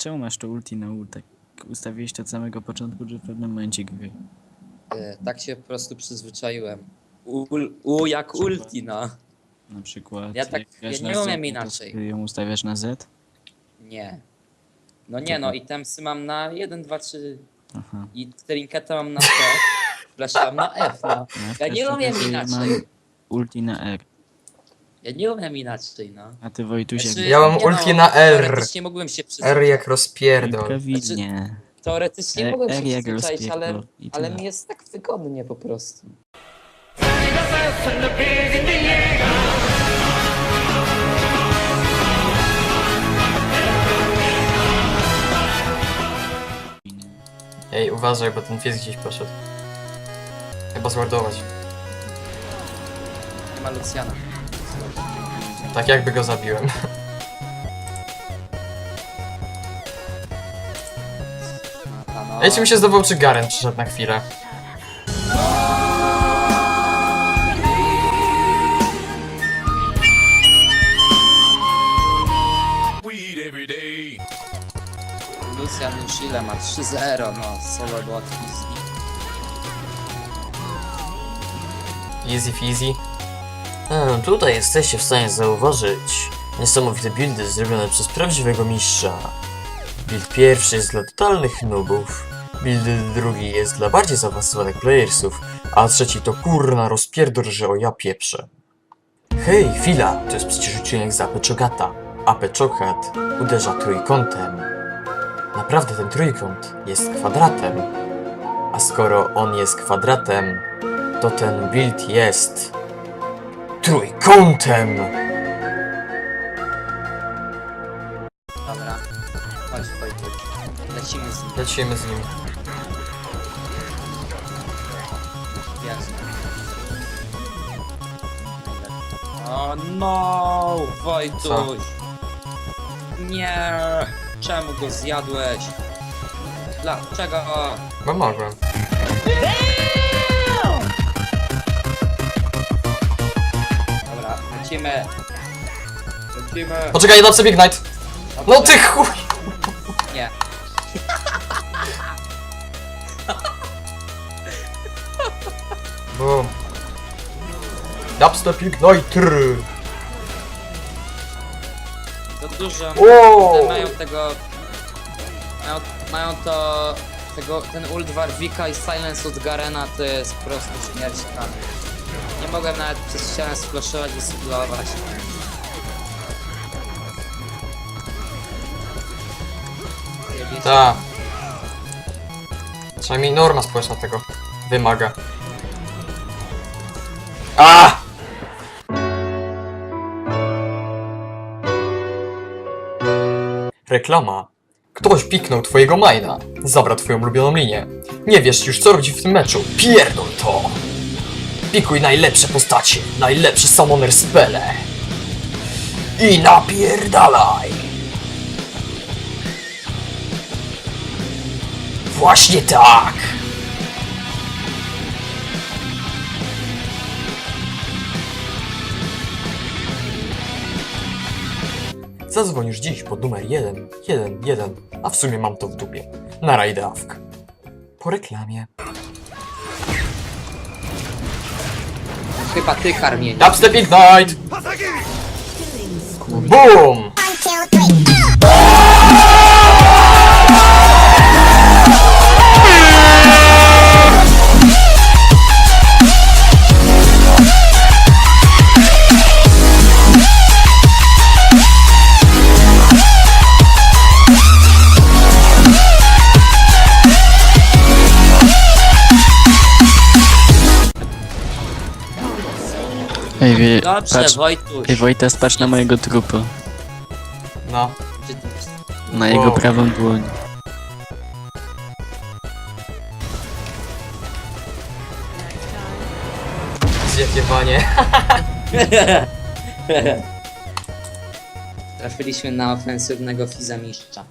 czemu masz to ulti na ult? Tak ustawiłeś to od samego początku, że w pewnym momencie gry. E, tak się po prostu przyzwyczaiłem. U, ul- u jak ulti, no. Na przykład. Ja tak- jak grasz ja nie na umiem Z, inaczej. wtedy ją ustawiasz na Z? Nie. No nie no, i temsy mam na 1, 2, 3 Aha. i trinketa mam na T. Flash mam na F, no. W Ja nie umiem inaczej. Mam ulti na R. Ja nie umiem inaczej, no. A ty Wojtusiek, Znaczy, Ja mam nie ulti no, na R. Teoretycznie mógłbym się przyzwyczaić. R jak rozpierdol. prawidłnie. Teoretycznie R- mogłem się R jak przyzwyczaić, ale, rozpierdol i ale tyle. mi jest tak wygodnie po prostu. Ej, uważaj, bo ten pies gdzieś poszedł. Chyba zwardować. Nie ma Luciana. Tak jakby go zabiłem. Ej, czy mi się zdawał, czy Garen przyszedł na chwilę? Lucian już ile ma? 3-0, no. Solo bot easy. Easy feezy. Hmm, tutaj jesteście w stanie zauważyć niesamowite buildy zrobione przez prawdziwego mistrza. Build pierwszy jest dla totalnych nubów, build drugi jest dla bardziej zaawansowanych playersów, a trzeci to kurna rozpierdol, że o ja pieprzę. Hej, chwila, to jest przecież odcinek z AP Chogata. AP Chogat uderza trójkątem. Naprawdę ten trójkąt jest kwadratem. A skoro on jest kwadratem, to ten build jest trójkątem. Dobra. Chodź, Wojtek. Lecimy z nim. Lecimy z nim. Jasne. O no, Wojtuś! Nie! Czemu go zjadłeś? Dlaczego? Bo mogłem. Lecimy. Lecimy. Poczekaj, ja dam sobie Ignite. No ty chuj! Nie. Boom. Dubstep Igniter. Za dużo. Te Mają tego... Mają, mają to... Tego, ten ult Warwika i Silence od Garena to jest po prostu śmierć tam. Mogłem nawet przez ścianę splashować i splować. Ta. Przynajmniej norma społeczna tego wymaga. A! Reklama. Ktoś piknął twojego majna. Zabrał twoją ulubioną linię. Nie wiesz już co robić w tym meczu. Pierdol to! Pikuj najlepsze postacie, najlepsze summoner spele. I napierdalaj! Właśnie tak! Zadzwonisz dziś pod numer 1, 1, 1, a w sumie mam to w dupie. Na rajdawk. Po reklamie. Chyba ty karmienie. Dubstep Ignite! Boom! Ej, wie, Dobrze, patrz, Wojtuś. ej Wojtas, patrz na mojego trupa. No. Na jego Wow. prawą dłoń. Zjebanie. Trafiliśmy na ofensywnego Fiza mistrza.